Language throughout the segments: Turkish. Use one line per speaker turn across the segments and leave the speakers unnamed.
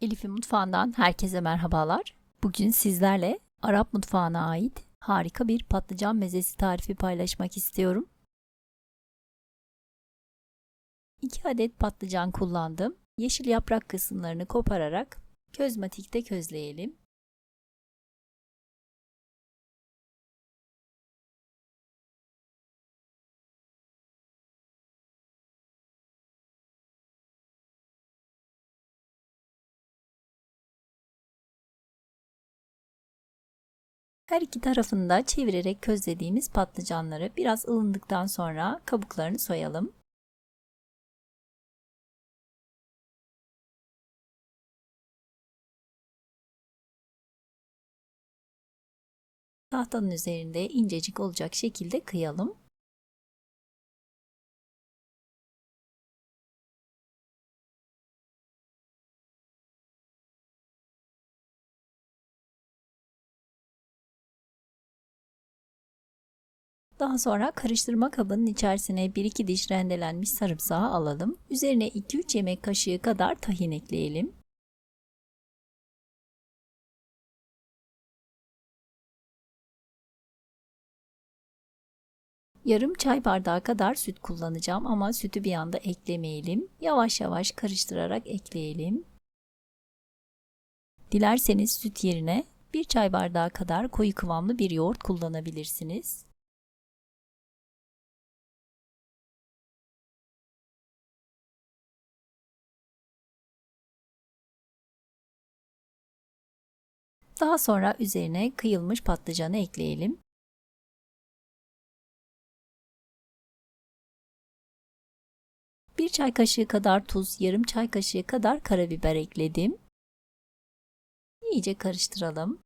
Elif'in mutfağından herkese merhabalar. Bugün sizlerle Arap mutfağına ait harika bir patlıcan mezesi tarifi paylaşmak istiyorum. 2 adet patlıcan kullandım. Yeşil yaprak kısımlarını kopararak közmatikte közleyelim. Her iki tarafını da çevirerek közlediğimiz patlıcanları biraz ılındıktan sonra kabuklarını soyalım. Tahtanın üzerinde incecik olacak şekilde kıyalım. Daha sonra karıştırma kabının içerisine 1-2 diş rendelenmiş sarımsağı alalım. Üzerine 2-3 yemek kaşığı kadar tahin ekleyelim. Yarım çay bardağı kadar süt kullanacağım ama sütü bir anda eklemeyelim. Yavaş yavaş karıştırarak ekleyelim. Dilerseniz süt yerine bir çay bardağı kadar koyu kıvamlı bir yoğurt kullanabilirsiniz. Daha sonra üzerine kıyılmış patlıcanı ekleyelim. Bir çay kaşığı kadar tuz, yarım çay kaşığı kadar karabiber ekledim. İyice karıştıralım.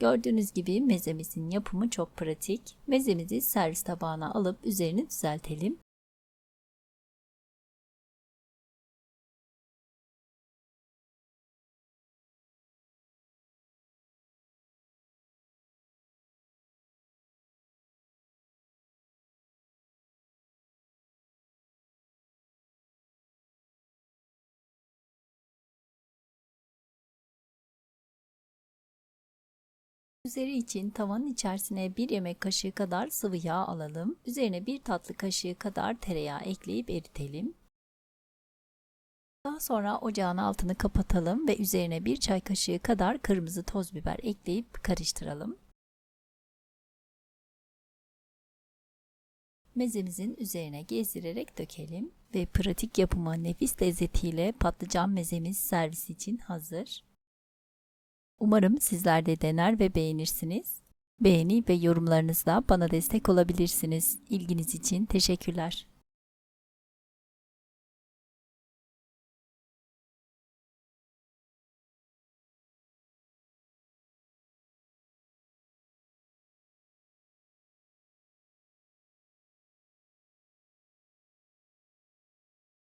Gördüğünüz gibi mezemizin yapımı çok pratik. Mezemizi servis tabağına alıp üzerini düzeltelim. Üzeri için tavanın içerisine bir yemek kaşığı kadar sıvı yağ alalım. Üzerine bir tatlı kaşığı kadar tereyağı ekleyip eritelim. Daha sonra ocağın altını kapatalım ve üzerine bir çay kaşığı kadar kırmızı toz biber ekleyip karıştıralım. Mezemizin üzerine gezdirerek dökelim ve pratik yapımı nefis lezzetiyle patlıcan mezemiz servis için hazır. Umarım sizler de dener ve beğenirsiniz. Beğeni ve yorumlarınızla bana destek olabilirsiniz. İlginiz için teşekkürler.